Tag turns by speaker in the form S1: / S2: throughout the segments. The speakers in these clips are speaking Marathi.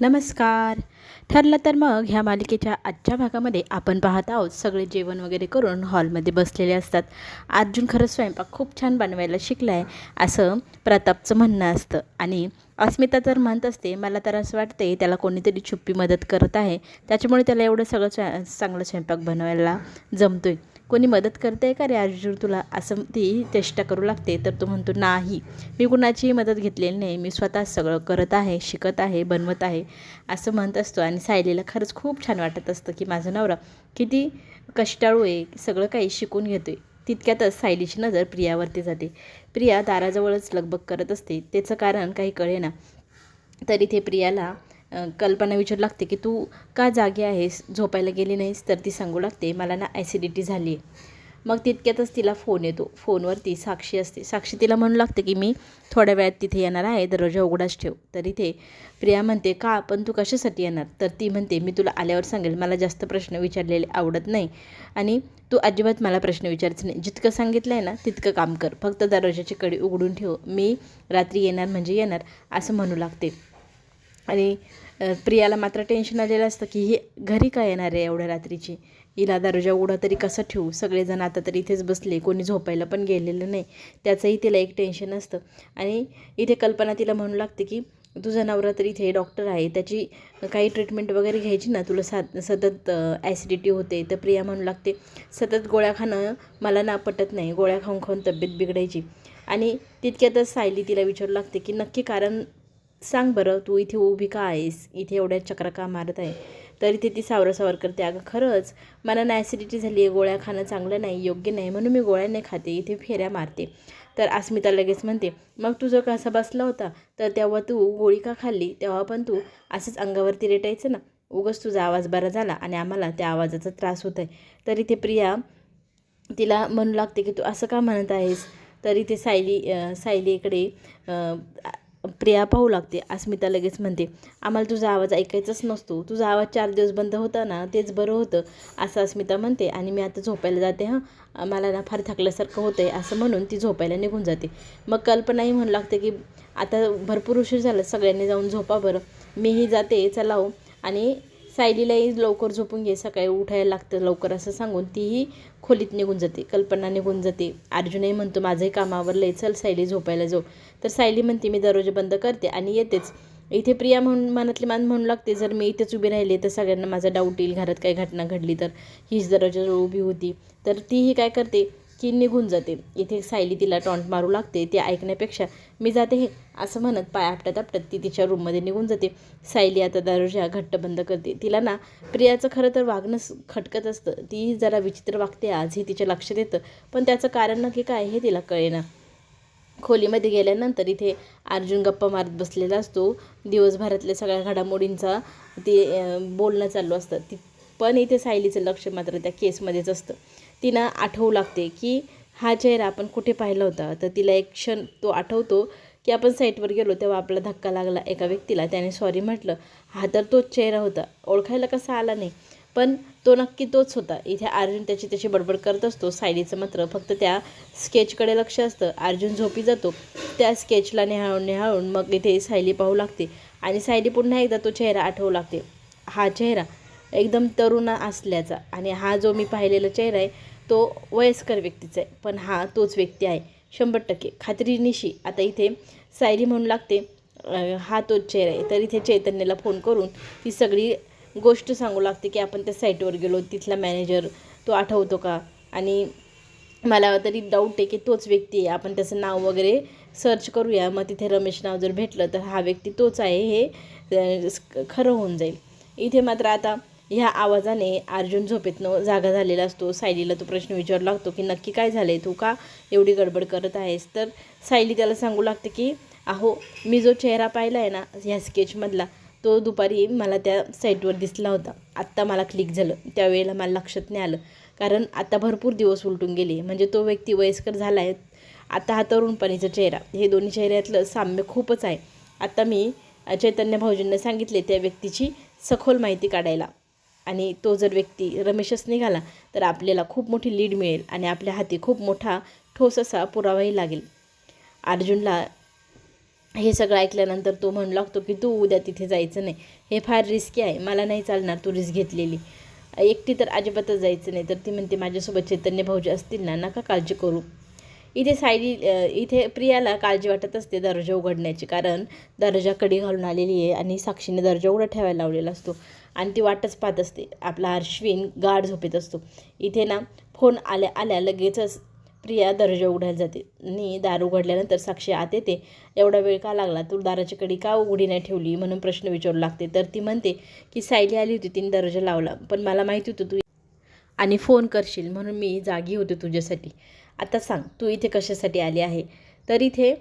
S1: नमस्कार. ठरलं तर मग ह्या मालिकेच्या आजच्या भागामध्ये आपण पाहत आहोत. सगळे जेवण वगैरे करून हॉलमध्ये बसलेले असतात. अर्जुन खरंच स्वयंपाक खूप छान बनवायला शिकला आहे असं प्रतापचं म्हणणं असतं. आणि अस्मिता तर म्हणत असते मला तर असं वाटते त्याला कोणीतरी छुप्पी मदत करत आहे. त्याच्यामुळे त्याला एवढं सगळं स्वय चांगलं स्वयंपाक बनवायला जमतो आहे कोणी मदत करते का रे अर्जुन तुला? असं ती चेष्टा करू लागते. तर तो म्हणतो नाही. मी कुणाचीही मदत घेतलेली नाही. मी स्वतः सगळं करत आहे शिकत आहे बनवत आहे. असं म्हणत असतो. आणि सायलीला खरंच खूप छान वाटत असतं की माझा नवरा किती कष्टाळू आहे सगळं काही शिकून घेतो आहे तितक्यातच सायलीची नजर प्रियावरती जाते. प्रिया दाराजवळच लगबग करत असते. त्याचं कारण काही कळेना. तरी ते प्रियाला कल्पना विचारू लागते की तू का जागे आहेस झोपायला गेली नाहीस तर ती सांगू लागते मला ना ॲसिडिटी झाली आहे. मग तितक्यातच तिला फोन येतो. फोनवरती साक्षी असते. साक्षी तिला म्हणू लागते की मी थोड्या वेळात तिथे येणार आहे दरवाजा उघडाच ठेव. तर इथे प्रिया म्हणते का? पण तू कशासाठी येणार? तर ती म्हणते मी तुला आल्यावर सांगेल. मला जास्त प्रश्न विचारलेले आवडत नाही आणि तू अजिबात मला प्रश्न विचारायचं नाही. जितकं सांगितलं आहे ना तितकं काम कर. फक्त दरवाजाची कडी उघडून ठेव. मी रात्री येणार म्हणजे येणार असं म्हणू लागते. आणि प्रियाला मात्र टेन्शन आलेलं असतं की ही घरी काय येणार आहे एवढ्या रात्रीची? हिला दारुजा उघडा तरी कसं ठेवू? सगळेजण आता तर इथेच बसले कोणी झोपायला पण गेलेलं नाही. त्याचंही तिला एक टेन्शन असतं. आणि इथे कल्पना तिला म्हणू लागते की तुझा नवरा तर इथे डॉक्टर आहे. त्याची काही ट्रीटमेंट वगैरे घ्यायची ना? तुला सा सतत ॲसिडिटी होते. तर प्रिया म्हणू लागते सतत गोळ्या खाणं मला ना पटत नाही. गोळ्या खाऊन खाऊन तब्येत बिघडायची. आणि तितक्यातच सायली तिला विचारू लागते की नक्की कारण सांग बरं तू इथे उभी का आहेस? इथे एवढ्या चक्रा का मारत आहे. तर इथे ती सावरं सावर करते. अगं खरंच? मला नॅसिडिटी झाली आहे गोळ्या खाणं चांगलं नाही योग्य नाही. म्हणून मी गोळ्या नाही खाते. इथे फेऱ्या मारते. तर अस्मिता लगेच म्हणते मग तुझं कसा बसला होता तर तेव्हा तू गोळी का खाल्ली? तेव्हा पण तू असंच अंगावरती रेटायचं ना? उगच तुझा आवाज बरा झाला आणि आम्हाला त्या आवाजाचा त्रास होत आहे. तर इथे प्रिया तिला म्हणू लागते की तू असं का म्हणत आहेस? तरी ते सायली सायलीकडे प्रिया पाहू लागते. अस्मिता लगेच म्हणते आम्हाला तुझा आवाज ऐकायचाच नसतो. तुझा आवाज चार दिवस बंद होता ना तेच बरं होतं असं अस्मिता म्हणते. आणि मी आता झोपायला जाते हां. मला ना फार थकल्यासारखं होतं आहे असं म्हणून ती झोपायला निघून जाते. मग कल्पनाही म्हणू लागते की आता भरपूर उशीर झाला सगळ्यांनी जाऊन झोपा बरं. मीही जाते चला हो. आणि सायलीलाही लवकर झोपून घे सकाळी उठायला लागतं लवकर असं सांगून तीही खोलीत निघून जाते कल्पना निघून जाते. अर्जुनही म्हणतो माझंही कामावर लय चल सायली झोपायला जाऊ. तर सायली म्हणते मी दररोज बंद करते आणि येतेच. इथे प्रिया म्हणून मनातली मान म्हणू लागते जर मी इथेच उभी राहिली तर सगळ्यांना माझा डाऊट येईल घरात काही घटना घडली तर. हीच दरवाजाजवळ उभी होती. तर तीही काय करते की निघून जाते इथे सायली तिला टॉन्ट मारू लागते. ते ऐकण्यापेक्षा मी जाते हे असं म्हणत पाय आपटत आपटत ती तिच्या रूममध्ये निघून जाते. सायली आता दारुजा घट्ट बंद करते. तिला ना प्रियाचं खरं तर वागणं खटकत असतं. ती जरा विचित्र वागते आज हे तिच्या लक्षात येतं. पण त्याचं कारण नक्की काय हे तिला कळेना. खोलीमध्ये गेल्यानंतर इथे अर्जुन गप्पा मारत बसलेला असतो. दिवसभरातल्या सगळ्या घडामोडींचा ते बोलणं चालू असतं. ती पण इथे सायलीचं लक्ष मात्र त्या केसमध्येच असतं. तिनं आठवू लागते की हा चेहरा आपण कुठे पाहिला होता. तर तिला एक क्षण तो आठवतो की आपण साईटवर गेलो तेव्हा आपला धक्का लागला एका व्यक्तीला. त्याने सॉरी म्हटलं हा तर तोच चेहरा होता. ओळखायला कसा आला नाही. पण तो नक्की तोच होता. इथे अर्जुन त्याची त्याची बडबड करत असतो. सायलीचं मात्र फक्त त्या स्केचकडे लक्ष असतं. अर्जुन झोपी जातो. त्या स्केचला निहाळून निहाळून मग इथे सायली पाहू लागते. आणि सायली पुन्हा एकदा तो चेहरा आठवू लागते. हा चेहरा एकदम तरुण असल्याचा. आणि हा जो मी पाहिलेला चेहरा आहे तो वयस्कर व्यक्तीचा आहे. पण हा तोच व्यक्ती आहे शंभर टक्के. खात्रीनिशी आता इथे सायली म्हणू लागते हा तोच चेहरा आहे. तर इथे चैतन्याला फोन करून ती सगळी गोष्ट सांगू लागते की आपण त्या साईटवर गेलो तिथला मॅनेजर तो आठवतो का? आणि मला तरी डाऊट आहे की तोच व्यक्ती आहे. आपण त्याचं नाव वगैरे सर्च करूया. मग तिथे रमेश नाव जर भेटलं तर हा व्यक्ती तोच आहे हे खरं होऊन जाईल. इथे मात्र आता ह्या आवाजाने अर्जुन झोपेतनं जागा झालेला असतो. सायलीला तो प्रश्न विचारू लागतो की नक्की काय झालं आहे तू का एवढी गडबड करत आहेस? तर सायली त्याला सांगू लागते की अहो मी जो चेहरा पाहिला आहे ना ह्या स्केचमधला तो दुपारी मला त्या साईटवर दिसला होता. आत्ता मला क्लिक झालं. त्यावेळेला मला लक्षात नाही आलं. कारण आता भरपूर दिवस उलटून गेले. म्हणजे तो व्यक्ती वयस्कर झाला आहे आता हा तरुणपणीचा चेहरा. हे दोन्ही चेहऱ्यातलं साम्य खूपच आहे. आता मी चैतन्य भाऊजींना सांगितले त्या व्यक्तीची सखोल माहिती काढायला. आणि तो जर व्यक्ती रमेशच निघाला तर आपल्याला खूप मोठी लीड मिळेल आणि आपल्या हाती खूप मोठा ठोस असा पुरावाही लागेल. अर्जुनला हे सगळं ऐकल्यानंतर तो म्हणू लागतो की तू उद्या तिथे जायचं नाही. हे फार रिस्की आहे. मला नाही चालणार तू रिस्क घेतलेली. एकटी तर अजिबातच जायचं नाही. तर ती म्हणते माझ्यासोबत चैतन्य भाऊजी असतील ना नका काळजी करू. इथे सायली इथे प्रियाला काळजी वाटत असते दर्जा उघडण्याची कारण दर्जा कडी घालून आलेली आहे आणि साक्षीने दर्जा उघडा ठेवायला लावलेला असतो. आणि ती वाटच पाहत असते. आपला अश्विन गाढ झोपेत असतो. इथे ना फोन आल्या आल्या लगेचच प्रिया दर्जा उघडायला जाते. आणि दार उघडल्यानंतर साक्षी आत येते. एवढा वेळ का लागला? तू दाराची कडी का उघडी नाही ठेवली? म्हणून प्रश्न विचारू लागते. तर ती म्हणते की सायली आली होती तिने दर्जा लावला. पण मला माहिती होतं तू आणि फोन करशील. म्हणून मी जागी होते तुझ्यासाठी. आता सांग तू इथे कशासाठी आली आहे? तर इथे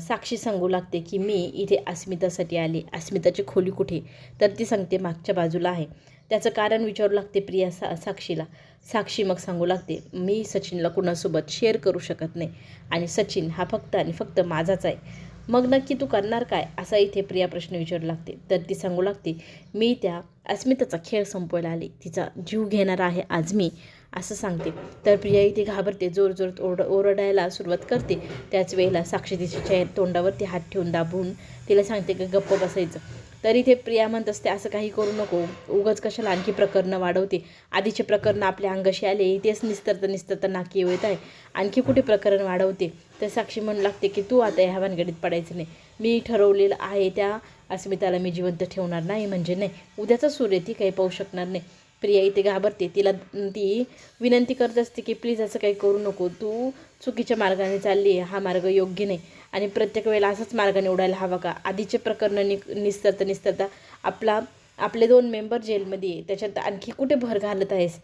S1: साक्षी सांगू लागते की मी इथे अस्मितासाठी आली. अस्मिताची खोली कुठे? तर ती सांगते मागच्या बाजूला आहे. त्याचं कारण विचारू लागते प्रिया सा साक्षीला. साक्षी मग सांगू लागते मी सचिनला कुणासोबत शेअर करू शकत नाही. आणि सचिन हा फक्त आणि फक्त माझाच आहे. मग नक्की तू करणार काय? असा इथे प्रिया प्रश्न विचारू लागते. तर ती सांगू लागते मी त्या अस्मिताचा खेळ संपवायला आले. तिचा जीव घेणार आहे आज मी. असं सांगते. तर प्रिया इथे घाबरते जोर जोर ओरड ओरडायला सुरुवात करते. त्याच वेळेला साक्षी तिच्या तोंडावरती हात ठेवून दाबून तिला सांगते की गप्प बसायचं. तर इथे प्रिया म्हणत असते असं काही करू नको. उगाच कशाला आणखी प्रकरणं वाढवते. आधीचे प्रकरण आपल्या अंगाशी आले तेच निस्तरता निस्तरता नाकी येत आहे. आणखी कुठे प्रकरण वाढवते? तर साक्षी म्हणू लागते की तू आता ह्या भानगडीत पडायचं नाही. मी ठरवलेलं आहे त्या अस्मिताला मी जिवंत ठेवणार नाही म्हणजे नाही. उद्याचा सूर्य ती काही पाहू शकणार नाही. प्रिया इथे घाबरते. तिला ती विनंती करत असते की प्लीज असं काही करू नको. तू चुकीच्या मार्गाने चालली आहे. हा मार्ग योग्य नाही. आणि प्रत्येक वेळेला असाच मार्ग निवडायला हवा का? आधीचे प्रकरण नि निस्तरता निस्तरता आपला आपले दोन मेंबर जेलमध्ये आहे. त्याच्यात आणखी कुठे भर घालत आहेस?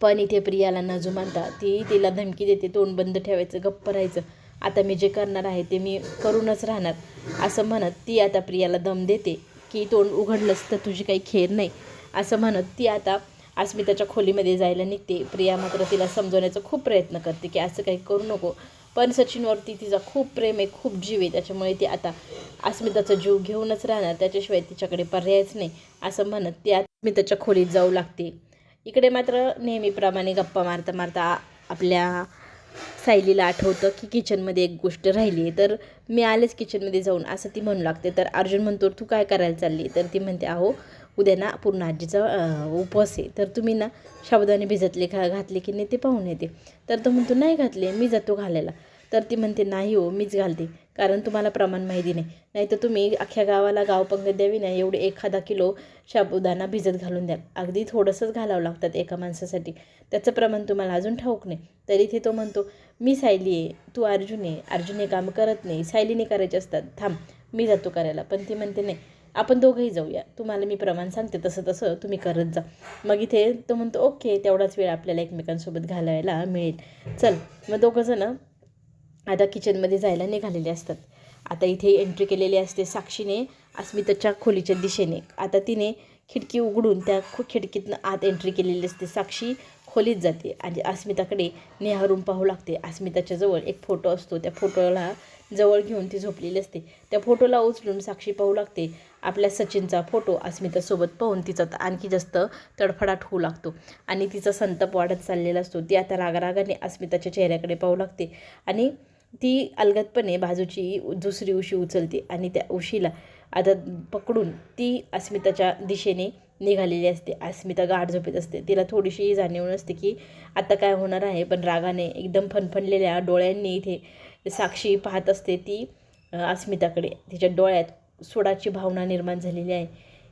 S1: पण इथे प्रियाला न जुमानता ती तिला धमकी देते. तोंड बंद ठेवायचं गप्प राहायचं. आता मी जे करणार आहे ते मी करूनच राहणार. असं म्हणत ती आता प्रियाला दम देते की तोंड उघडलंच तर तुझी काही खेर नाही. असं म्हणत ती आता अस्मिताच्या खोलीमध्ये जायला निघते. प्रिया मात्र तिला समजवण्याचा खूप प्रयत्न करते की असं काही करू नको. पण सचिनवरती तिचा खूप प्रेम आहे खूप जीव आहे. त्याच्यामुळे ती आता अस्मिताचा जीव घेऊनच राहणार. त्याच्याशिवाय तिच्याकडे पर्यायच नाही असं म्हणत ती अस्मिताच्या खोलीत जाऊ लागते. इकडे मात्र नेहमीप्रमाणे गप्पा मारता मारता आपल्या सायलीला आठवतं की किचनमध्ये एक गोष्ट राहिली आहे. तर मी आलेच किचनमध्ये जाऊन असं ती म्हणू लागते. तर अर्जुन म्हणतो तू काय करायला चालली? तर ती म्हणते अहो उद्या ना पूर्ण आजीचा उपवास आहे. तर तुम्ही ना साबुदाणे भिजतले घा घातले की नाही ते पाहून येते. तर तो म्हणतो नाही घातले मी जातो घालायला. तर ती म्हणते नाही हो मीच घालते कारण तुम्हाला प्रमाण माहिती नाही. नाही तर तुम्ही अख्ख्या गावाला गाव पंगत द्यावी ना एवढे एखादा किलो शाबुदाना भिजत घालून द्याल अगदी थोडंसंच घालावं लागतात एका माणसासाठी. त्याचं प्रमाण तुम्हाला अजून ठाऊक नाही. तर इथे तो म्हणतो मी सायली आहे तू अर्जुन आहे अर्जुन हे काम करत नाही. सायलीने करायचे असतात थांब मी जातो करायला. पण ती म्हणते नाही आपण दोघंही जाऊया. तुम्हाला मी प्रमाण सांगते तसं तसं तुम्ही करत जा. मग इथे तो म्हणतो ओके तेवढाच वेळ आपल्याला एकमेकांसोबत घालायला मिळेल. चल मग दोघंजणं आता किचनमध्ये जायला निघालेले असतात. आता इथे एंट्री केलेली असते साक्षीने अस्मिताच्या खोलीच्या दिशेने. आता तिने खिडकी उघडून त्या खु खिडकीतनं आत एंट्री केलेली असते. साक्षी खोलीत जाते आणि अस्मिताकडे निहारून पाहू लागते. अस्मिताच्या जवळ एक फोटो असतो. त्या फोटोला जवळ घेऊन ती झोपलेली असते. त्या फोटोला उचलून साक्षी पाहू लागते. आपल्या सचिनचा फोटो अस्मितासोबत पाहून तिचा आणखी जास्त तडफडाट होऊ लागतो. आणि तिचा संताप वाढत चाललेला असतो. ती आता रागारागाने अस्मिताच्या चेहऱ्याकडे पाहू लागते. आणि ती अलगदपणे बाजूची दुसरी उशी उचलते आणि त्या उशीला आता पकडून ती अस्मिताच्या दिशेने निघालेली असते. अस्मिता गाढ झोपेत असते. तिला थोडीशी जाणीव नसते की आता काय होणार आहे पण रागाने एकदम फणफणलेल्या डोळ्यांनी इथे साक्षी पाहत असते ती अस्मिताकडे. तिच्या डोळ्यात सोडाची भावना निर्माण झालेली आहे.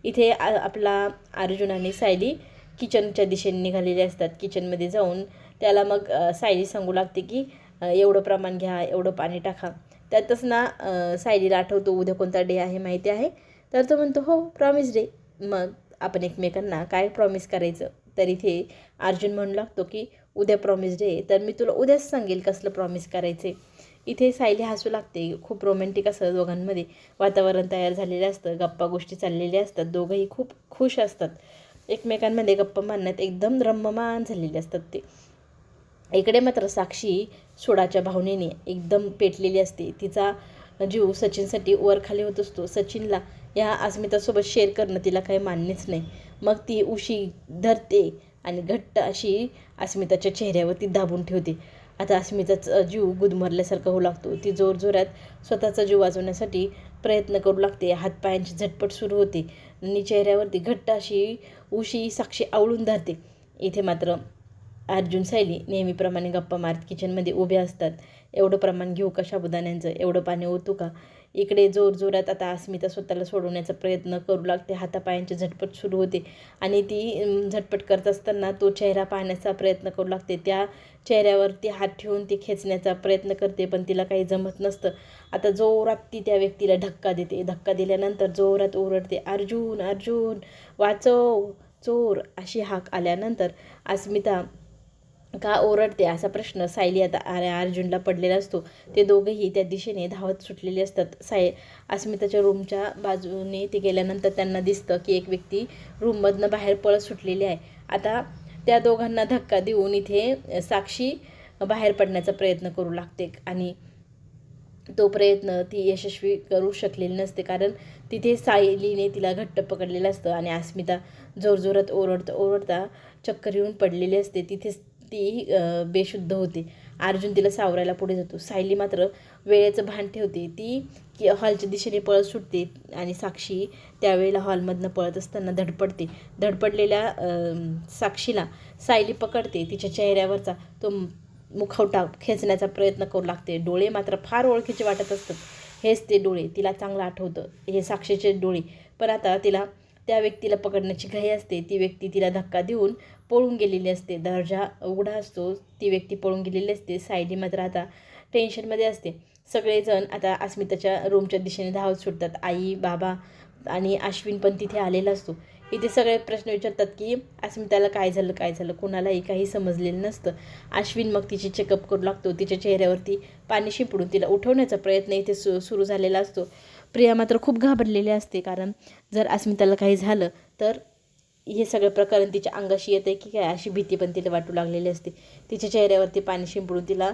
S1: इथे आ- आपला अर्जुन आणि सायली किचनच्या दिशेने निघालेले असतात. किचनमध्ये जाऊन त्याला मग सायली सांगू लागते की एवढं प्रमाण घ्या एवढं पाणी टाका. त्यातच ना सायलीला आठवतो उद्या कोणता डे आहे माहिती आहे? तर तो म्हणतो हो प्रॉमिस डे मग आपण एकमेकांना काय प्रॉमिस करायचं? तर इथे अर्जुन म्हणू लागतो की उद्या प्रॉमिस डे तर मी तुला उद्याच सांगेल कसलं प्रॉमिस करायचे इथे सायली हसू लागते. खूप रोमॅन्टिक असं दोघांमध्ये वातावरण तयार झालेलं असतं. गप्पा गोष्टी चाललेल्या असतात. दोघंही खूप खुश असतात. एकमेकांमध्ये गप्पा मारण्यात एकदम रम्यमान झालेले असतात ते. इकडे मात्र साक्षी सोडाच्या भावनेने एकदम पेटलेली असते. तिचा जीव सचिनसाठी वर खाली होत असतो. सचिनला या अस्मितासोबत शेअर करणं तिला काही मान्यच नाही. मग ती उशी धरते आणि घट्ट अशी अस्मिताच्या चेहऱ्यावरती दाबून ठेवते. आता अस्मिताचा जीव गुदमरल्यासारखा होऊ लागतो. ती जोरजोरात स्वतःचा जीव वाचवण्यासाठी प्रयत्न करू लागते. हातपायांची झटपट सुरू होते. आणि चेहऱ्यावरती घट्ट अशी उशी साक्षी आवळून धरते. इथे मात्र अर्जुन सायली नेहमीप्रमाणे गप्पा मारत किचनमध्ये उभे असतात. एवढं प्रमाण घेऊ का शाबुदाण्यांचं? एवढं पाणी ओतू का? इकडे जोरजोरात आता अस्मिता स्वतःला सोडवण्याचा प्रयत्न करू लागते. हातापायांची झटपट सुरू होते आणि ती झटपट करत असताना तो चेहरा पाहण्याचा प्रयत्न करू लागते. त्या चेहऱ्यावरती हात ठेवून ती खेचण्याचा प्रयत्न करते पण तिला काही जमत नसतं. आता जोरात ती त्या व्यक्तीला धक्का देते. धक्का दिल्यानंतर जोरात ओरडते अर्जुन अर्जुन वाचव चोर अशी हाक आल्यानंतर अस्मिता का ओरडते असा प्रश्न सायली आता अरे अर्जुनला पडलेला असतो. ते दोघेही त्या दिशेने धावत सुटलेले असतात. साय अस्मिताच्या रूमच्या बाजूने ते गेल्यानंतर त्यांना दिसतं की एक व्यक्ती रूममधनं बाहेर पळत सुटलेली आहे. आता त्या दोघांना धक्का देऊन इथे साक्षी बाहेर पडण्याचा प्रयत्न करू लागते आणि तो प्रयत्न ती यशस्वी करू शकलेली नसते कारण तिथे सायलीने तिला घट्ट पकडलेलं असतं आणि अस्मिता जोरजोरात ओरडता ओरडता चक्कर येऊन पडलेली असते. तिथेच ती बेशुद्ध होते. अर्जुन तिला सावरायला पुढे जातो. सायली मात्र वेळेचं भान ठेवते. ती की हॉलच्या दिशेने पळत सुटते आणि साक्षी त्यावेळेला हॉलमधनं पळत असताना धडपडते. धडपडलेल्या साक्षीला सायली पकडते. तिच्या चेहऱ्यावरचा तो मुखवटा खेचण्याचा प्रयत्न करू लागते. डोळे मात्र फार ओळखीचे वाटत असतात. हेच ते डोळे. तिला चांगलं आठवतं. हे साक्षीचे डोळे. पण आता तिला त्या व्यक्तीला पकडण्याची घाई असते. ती व्यक्ती तिला धक्का देऊन पळून गेलेली असते. दर्जा उघडा असतो ती व्यक्ती पळून गेलेली असते सायली मात्र आता टेन्शनमध्ये असते. सगळेजण आता अस्मिताच्या रूमच्या दिशेने धावत सुटतात. आई बाबा आणि अश्विन पण तिथे आलेला असतो. इथे सगळे प्रश्न विचारतात की अस्मिताला काय झालं काय झालं? कुणालाही काही समजलेलं नसतं. अश्विन मग तिची चेकअप करू लागतो. तिच्या चेहऱ्यावरती पाणी शिंपडून तिला उठवण्याचा प्रयत्न इथे सु सुरू झालेला असतो. प्रिया मात्र खूप घाबरलेली असते कारण जर अस्मिताला काही झालं तर हे सगळं प्रकरण तिच्या अंगाशी येते की काय? अशी भीती पण तिला वाटू लागलेली असते. तिच्या चेहऱ्यावरती पाणी शिंपडून तिला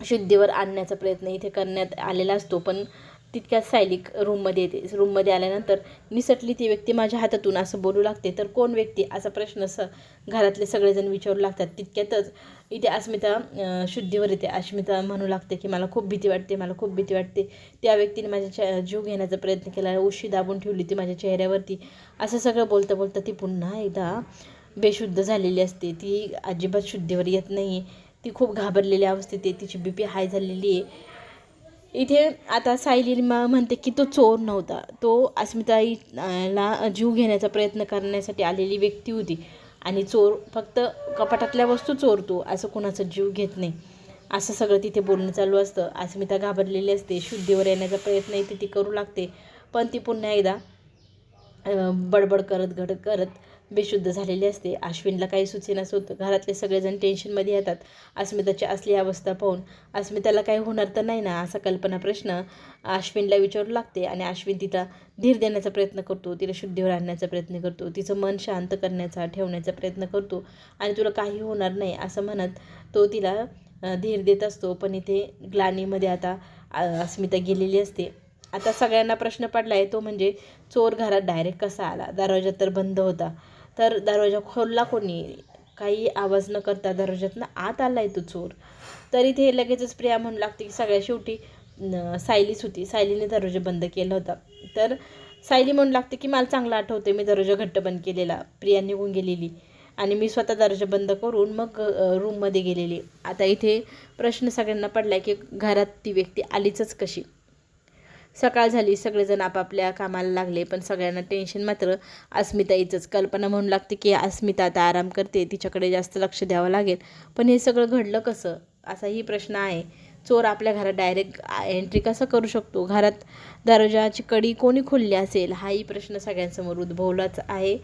S1: शुद्धीवर आणण्याचा प्रयत्न इथे करण्यात आलेला असतो. पण तितक्यात सायलिक रूममध्ये येते. रूममध्ये आल्यानंतर निसटली ती व्यक्ती माझ्या हातातून असं बोलू लागते. तर कोण व्यक्ती? असा प्रश्न स घरातले सगळेजण विचारू लागतात. तितक्यातच इथे अस्मिता शुद्धीवर येते. अस्मिता म्हणू लागते की मला खूप भीती वाटते मला खूप भीती वाटते. त्या व्यक्तीने माझ्या जीव घेण्याचा प्रयत्न केला. उशी दाबून ठेवली ती माझ्या चेहऱ्यावरती. असं सगळं बोलता बोलता ती पुन्हा एकदा बेशुद्ध झालेली असते. ती अजिबात शुद्धीवर येत नाही ती खूप घाबरलेल्या अवस्थेत आहे. तिची बी पी हाय झालेली आहे. इथे आता सायली म्हणते की तो चोर नव्हता. तो अस्मिताईला जीव घेण्याचा प्रयत्न करण्यासाठी आलेली व्यक्ती होती. आणि चोर फक्त कपाटातल्या वस्तू चोरतो असं कोणाचा जीव घेत नाही. असं सगळं तिथे बोलणं चालू असतं. अस्मिता घाबरलेली असते. शुद्धीवर येण्याचा प्रयत्न इथे ती करू लागते. पण ती पुन्हा एकदा बडबड करत घडत करत बेशुद्ध झालेली असते. अश्विनला काही सुचेनाच होतं घरातले सगळेजण टेन्शनमध्ये येतात. अस्मिताची असली अवस्था पाहून अस्मिताला काही होणार तर नाही ना? असा कल्पना प्रश्न अश्विनला विचारू लागते आणि अश्विन तिला धीर देण्याचा प्रयत्न करतो. तिला शुद्धीवर आणण्याचा प्रयत्न करतो. तिचं मन शांत करण्याचा ठेवण्याचा प्रयत्न करतो. आणि तुला काही होणार नाही असं म्हणत तो तिला धीर देत असतो. पण इथे ग्लानीमध्ये आता अस्मिता गेलेली असते. आता सगळ्यांना प्रश्न पडला आहे तो म्हणजे चोर घरात डायरेक्ट कसा आला? दरवाजा तर बंद होता. तर दरवाजा खोलला कोणी? काही आवाज न करता दरवाजातनं आत आला आहे तो चोर. तर इथे लगेचच प्रिया म्हणू लागते की सगळ्या शेवटी सायलीच होती. सायलीने दरवाजा बंद केला होता. तर सायली म्हणू लागते की मला चांगलं आठवते मी दरवाजा घट्ट बंद केलेला. प्रिया निघून गेलेली. आणि मी स्वतः दरवाजा बंद करून मग रूममध्ये गेलेली. आता इथे प्रश्न सगळ्यांना पडला की घरात ती व्यक्ती आलीचच कशी? सकाळ झाली सगळेजण आपापल्या कामाला लागले पण सगळ्यांना टेन्शन मात्र अस्मिताईचंच. कल्पना म्हणू लागते की अस्मिता आता आराम करते तिच्याकडे जास्त लक्ष द्यावं लागेल. पण हे सगळं घडलं कसं? असाही प्रश्न आहे. चोर आपल्या घरात डायरेक्ट एंट्री कसं करू शकतो? घरात दरोजाची कडी कोणी खोलली असेल? हाही प्रश्न सगळ्यांसमोर उद्भवलाच आहे.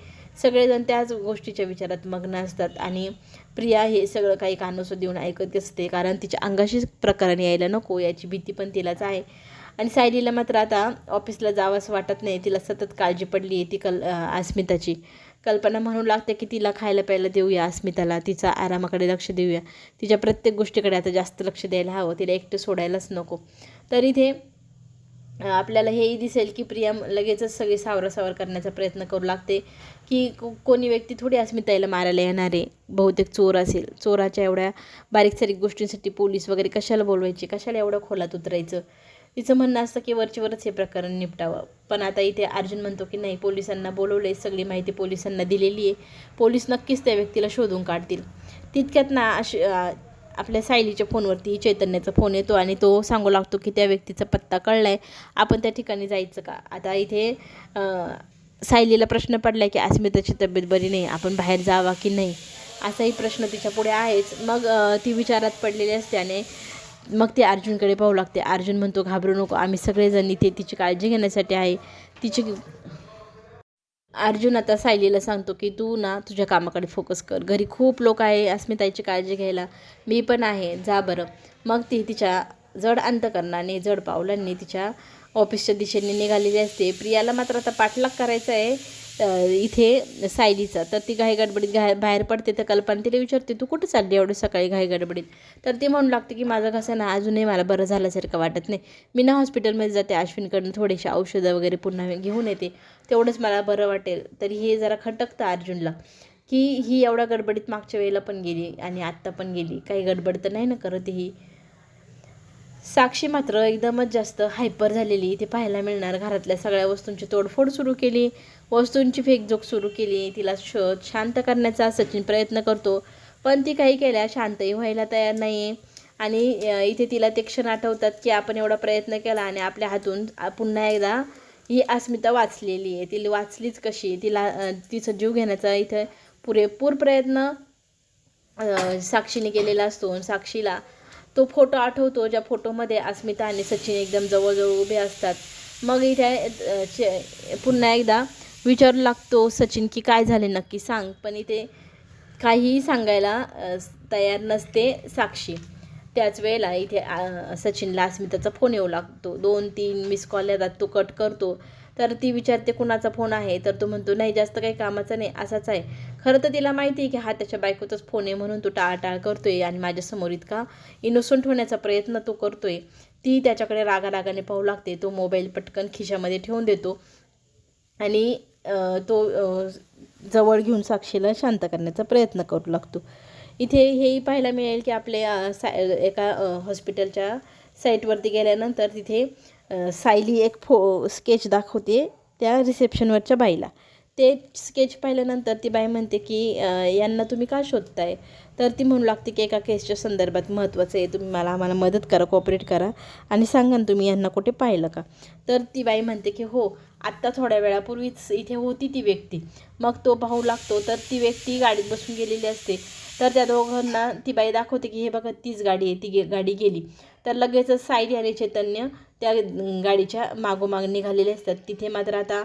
S1: सगळेजण त्याच गोष्टीच्या विचारात मग्न असतात आणि प्रिया हे सगळं काही कानोसं देऊन ऐकत असते कारण तिच्या अंगाशी प्रकरण यायला नको याची भीती पण तिलाच आहे. आणि सायलीला मात्र आता ऑफिसला जावंसं वाटत नाही. तिला सतत काळजी पडली आहे ती कल अस्मिताची. कल्पना म्हणू लागते की तिला खायला प्यायला देऊया अस्मिताला. तिचा आरामाकडे लक्ष देऊया. तिच्या प्रत्येक गोष्टीकडे आता जास्त लक्ष द्यायला हवं. तिला एकटं सोडायलाच नको. तर इथे आपल्याला हेही दिसेल की प्रिया लगेचच सगळी सावरासावर करण्याचा प्रयत्न करू लागते की को- कोणी व्यक्ती थोडी अस्मिताईला मारायला येणार आहे. बहुतेक चोर असेल. चोराच्या एवढ्या बारीक सारीक गोष्टींसाठी पोलीस वगैरे कशाला बोलवायचे? कशाला एवढं खोलात उतरायचं? तिचं म्हणणं असतं की वरचीवरच हे प्रकरण निपटावं. पण आता इथे अर्जुन म्हणतो की नाही पोलिसांना बोलवले सगळी माहिती पोलिसांना दिलेली आहे. पोलीस नक्कीच त्या व्यक्तीला शोधून काढतील. तितक्यात ना अशी आपल्या सायलीच्या फोनवरती चैतन्याचा फोन येतो आणि तो सांगू लागतो की त्या व्यक्तीचा पत्ता कळला आहे आपण त्या ठिकाणी जायचं का? आता इथे सायलीला प्रश्न पडला की अस्मिताची तब्येत बरी नाही आपण बाहेर जावा की नाही? असाही प्रश्न तिच्या पुढे आहेच. मग ती विचारात पडलेली असते आणि मग ती अर्जुनकडे पाहू लागते. अर्जुन म्हणतो घाबरू नको आम्ही सगळेजण इथे तिची काळजी घेण्यासाठी आहे. तिची अर्जुन आता सायलीला सांगतो की तू ना तुझ्या कामाकडे फोकस कर. घरी खूप लोक आहे अस्मिताईची काळजी घ्यायला. मी पण आहे. जा बरं. मग ती तिच्या जड अंतकरणाने जड पावलांनी तिच्या ऑफिसच्या दिशेने निघालेली असते. प्रियाला मात्र आता पाठलाग करायचा आहे. इथे सायलीचा. तर ती घाई गडबडीत घाय बाहेर पडते तर कल्पना तिला विचारते तू कुठं चालली एवढं सकाळी घाई गडबडीत तर ती म्हणू लागते की माझं कसं ना अजूनही मला बरं झाल्यासारखं वाटत नाही. मी ना हॉस्पिटलमध्ये जाते अश्विनकडून थोडेसे औषधं वगैरे पुन्हा घेऊन येते. तेवढंच मला बरं वाटेल. तरी हे जरा खटकतं अर्जुनला की ही एवढ्या गडबडीत मागच्या वेळेला पण गेली आणि आत्ता पण गेली. काही गडबड तर नाही ना करत ही. साक्षी मात्र एकदमच जास्त हायपर झालेली. इथे पाहायला मिळणार घरातल्या सगळ्या वस्तूंची तोडफोड सुरू केली. वस्तूंची फेकजोक सुरू केली. तिला शोध शांत करण्याचा सचिन प्रयत्न करतो पण ती काही केल्या शांतही व्हायला तयार नाही आहे आणि इथे तिला ते क्षण आठवतात की आपण एवढा प्रयत्न केला आणि आपल्या हातून पुन्हा एकदा ही अस्मिता वाचलेली आहे. तिला वाचलीच कशी? तिला तिचा जीव घेण्याचा इथे पुरेपूर प्रयत्न साक्षीने केलेला असतो. साक्षीला तो फोटो आठवतो ज्या फोटोमध्ये अस्मिता आणि सचिन एकदम जवळजवळ उभे असतात. मग इथे चे- पुन्हा एकदा विचारू लागतो सचिन की काय झाले नक्की सांग. पण इथे काहीही सांगायला तयार नसते साक्षी. त्याच वेळेला इथे सचिनला अस्मिताचा फोन येऊ लागतो. दोन तीन मिस कॉल येतात. तो कट करतो. तर ती विचारते कुणाचा फोन आहे? तर तो म्हणतो नाही जास्त काही कामाचा नाही असाच आहे. खरं तर तिला माहिती आहे की हा त्याच्या बायकोचाच फोन आहे म्हणून तो टाळटाळ करतोय आणि माझ्यासमोर इतका इनोसंट होण्याचा प्रयत्न तो करतोय. ती त्याच्याकडे रागारागाने पाहू लागते तो मोबाईल पटकन खिशामध्ये ठेवून देतो आणि तो जवळ घेऊन साक्षीला शांत करण्याचा प्रयत्न करू लागतो. इथे हेही पाहायला मिळेल की आपले सा एका हॉस्पिटलच्या साईटवरती गेल्यानंतर तिथे सायली एक फो स्केच दाखवते त्या रिसेप्शनवरच्या बाईला. ते स्केच पाहिल्यानंतर ती बाई म्हणते की यांना तुम्ही का शोधताय? तर ती म्हणू लागते की एका केसच्या संदर्भात महत्त्वाचं आहे. तुम्ही मला आम्हाला मदत करा कॉपरेट करा आणि सांगा ना तुम्ही यांना कुठे पाहिलं का? तर ती बाई म्हणते की हो आत्ता थोड्या वेळापूर्वीच इथे होती ती व्यक्ती. मग तो पाहू लागतो तर ती व्यक्ती गाडीत बसून गेलेली असते. तर त्या दोघांना ती बाई दाखवते की हे बघा तीच गाडी आहे ती गे गाडी गेली. तर लगेचच सायली आणि चैतन्य त्या गाडीच्या मागोमाग निघालेले असतात. तिथे मात्र आता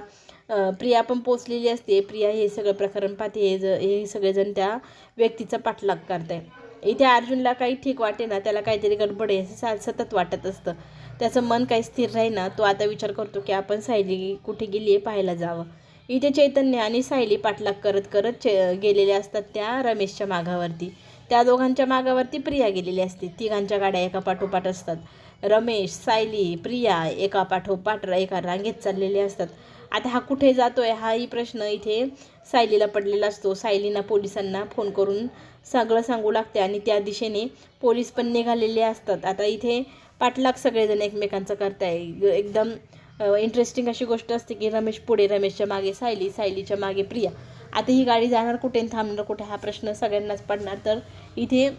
S1: प्रिया पण पोचलेली असते. प्रिया हे सगळं प्रकरण पाहते हे ज हे सगळेजण त्या व्यक्तीचा पाठलाग करत आहे इथे अर्जुनला काही ठीक वाटे ना त्याला काहीतरी गडबड आहे असं सा- सतत वाटत असतं. त्याचं मन काही स्थिर राहीना तो आता विचार करतो की आपण सायली कुठे गेली आहे पाहायला जावं. इथे चैतन्य आणि सायली पाठलाग करत करत चे गेलेल्या असतात त्या रमेशच्या मागावरती. त्या दोघांच्या मागावरती प्रिया गेलेली असते. तिघांच्या गाड्या एका पाठोपाठ असतात. रमेश सायली प्रिया एका पाठोपाठ एका रांगेत चाललेले असतात. आता हा कुठे जातो आहे हाही प्रश्न इथे सायलीला पडलेला असतो. सायलीना पोलिसांना फोन करून सगळं सांगू लागते आणि त्या दिशेने पोलीस पण निघालेले असतात. आता इथे पाठलाग सगळेजण एकमेकांचा करताय. एकदम इंटरेस्टिंग अशी गोष्ट असते की रमेश पुढे रमेशच्या मागे सायली सायलीच्या मागे प्रिया. आता ही गाडी जाणार कुठे थांबणार कुठे हा प्रश्न सगळ्यांनाच पडणार. तर इथे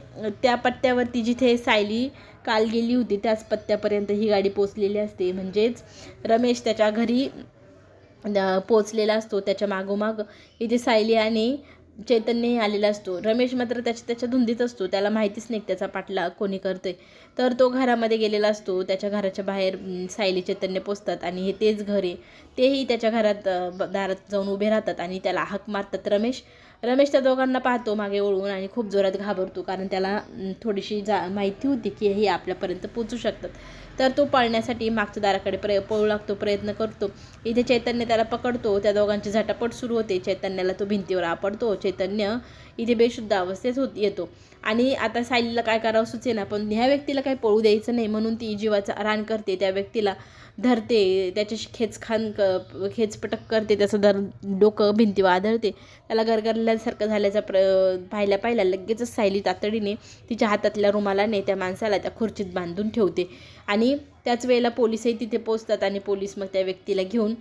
S1: त्या पत्त्यावरती जिथे सायली काल गेली होती त्याच पत्त्यापर्यंत ही गाडी पोचलेली असते. म्हणजेच रमेश त्याच्या घरी पोचलेला असतो. त्याच्या मागोमाग इथे सायली आणि चैतन्यही आलेला असतो. रमेश मात्र त्याच्या त्याच्या धुंदीत असतो. त्याला माहितीच नाही त्याचा पाठला कोणी करतोय. तर तो घरामध्ये गेलेला असतो. त्याच्या घराच्या बाहेर सायली चैतन्य पोचतात आणि हे तेच घर आहे. तेही त्याच्या घरात दारात जाऊन उभे राहतात आणि त्याला हाक मारतात रमेश. रमेश त्या दोघांना पाहतो मागे ओळून आणि खूप जोरात घाबरतो कारण त्याला थोडीशी जा माहिती होती की हे आपल्यापर्यंत पोचू शकतात. तर तो पळण्यासाठी मागच्या दाराकडे प्रय पळू लागतो प्रयत्न करतो. इथे चैतन्य त्याला पकडतो. त्या दोघांची झटापट सुरू होते. चैतन्याला तो भिंतीवर आपडतो चैतन्य इथे बेशुद्ध अवस्थेत होत येतो. आणि आता सायलीला काय करावं सुचेना पण ह्या व्यक्तीला काही पळू द्यायचं नाही म्हणून ती जीवाचा रान करते त्या व्यक्तीला धरते त्याच्याशी खेचखान क खेचपटक करते त्याचं धर डोकं भिंतीवर आदळते. त्याला गरगरल्यासारखं झाल्याचा प्र पाहिल्या पाहिल्या लगेचच सायली तातडीने तिच्या हातातल्या रुमालाने त्या माणसाला त्या खुर्चीत बांधून ठेवते. आणि त्याच वेळेला पोलीसही तिथे पोचतात आणि पोलीस मग त्या व्यक्तीला घेऊन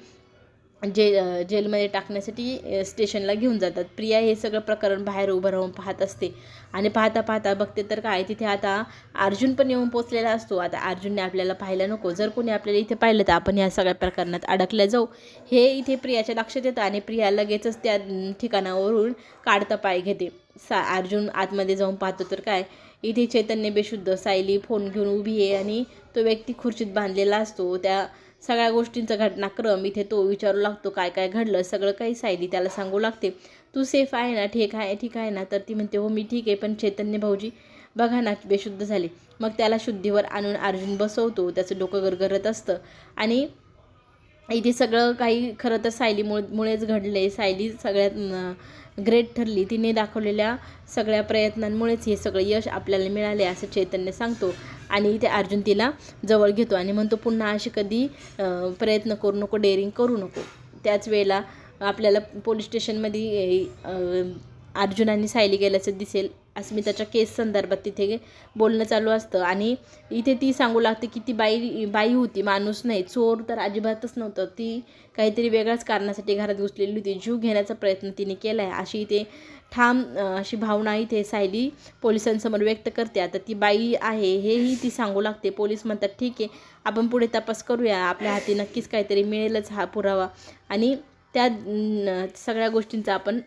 S1: जे जेलमध्ये टाकण्यासाठी स्टेशनला घेऊन जातात. प्रिया हे सगळं प्रकरण बाहेर उभं राहून पाहत असते. आणि पाहता पाहता बघते तर काय तिथे आता अर्जुन पण येऊन पोचलेला असतो. आता अर्जुनने आपल्याला पाहायला नको. जर कोणी आपल्याला इथे पाहिलं तर आपण या सगळ्या प्रकरणात अडकल्या जाऊ. हे इथे प्रियाच्या लक्षात येतं आणि प्रिया लगेचच त्या ठिकाणावरून काढता पाय घेते. सा अर्जुन आतमध्ये जाऊन पाहतो तर काय इथे चैतन्य बेशुद्ध सायली फोन घेऊन उभी आहे आणि तो व्यक्ती खुर्चीत बांधलेला असतो. त्या सगळ्या गोष्टींचा घटनाक्रम इथे तो विचारू लागतो काय काय घडलं सगळं काही सायली त्याला सांगू लागते. तू सेफ आहे ना? ठीक आहे ठीक आहे ना? तर ती म्हणते हो मी ठीक आहे पण चैतन्य भाऊजी बघा ना बेशुद्ध झाले. मग त्याला शुद्धीवर आणून अर्जुन बसवतो त्याचं डोकं गरगरत असतं. आणि इथे सगळं काही खरं तर सायलीमुळे मुळेच घडले सायली सगळ्यात ग्रेट ठरली. तिने दाखवलेल्या सगळ्या प्रयत्नांमुळेच हे सगळं यश आपल्याला मिळाले असं चैतन्य सांगतो. आणि इथे अर्जुन तिला जवळ घेतो आणि म्हणतो पुन्हा अशी कधी प्रयत्न करू नको डेअरिंग करू नको. त्याच वेळेला आपल्याला पोलीस स्टेशनमध्ये अर्जुन आणि सायली गेल्याचं दिसेल. अस्मिताच्या केस संदर्भात तिथे बोलणं चालू असतं. आणि इथे ती सांगू लागते की ती बाई बाई होती माणूस नाही चोर तर अजिबातच नव्हतं. ती काहीतरी वेगळ्याच कारणासाठी घरात घुसलेली होती. जीव घेण्याचा प्रयत्न तिने केला आहे अशी इथे ठाम अशी भावना इथे सायली पोलिसांसमोर व्यक्त करते. आता ती बाई आहे हेही ती सांगू लागते. पोलीस म्हणतात ठीक आहे आपण पुढे तपास करूया. आपल्या हाती नक्कीच काहीतरी मिळेलच हा पुरावा. आणि त्या सगळ्या गोष्टींचा आपण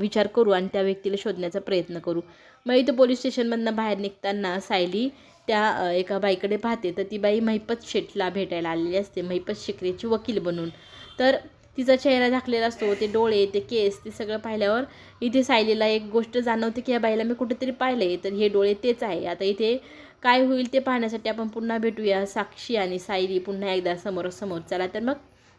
S1: विचार करू आणि त्या व्यक्तीला शोधण्याचा प्रयत्न करू. मग इथं पोलीस स्टेशनमधनं बाहेर निघताना सायली त्या एका बाईकडे पाहते. तर ती बाई महिपत शेठला भेटायला आलेली असते. महिपत शेखरेची वकील बनून. तर तिचा चेहरा झाकलेला असतो. ते डोळे ते केस ते सगळं पाहिल्यावर इथे सायलीला एक गोष्ट जाणवते की या बाईला मी कुठेतरी पाहिले तर हे डोळे तेच आहे. आता इथे काय होईल ते पाहण्यासाठी आपण पुन्हा भेटूया. साक्षी आणि सायली पुन्हा एकदा समोरासमोर. चला तर मग.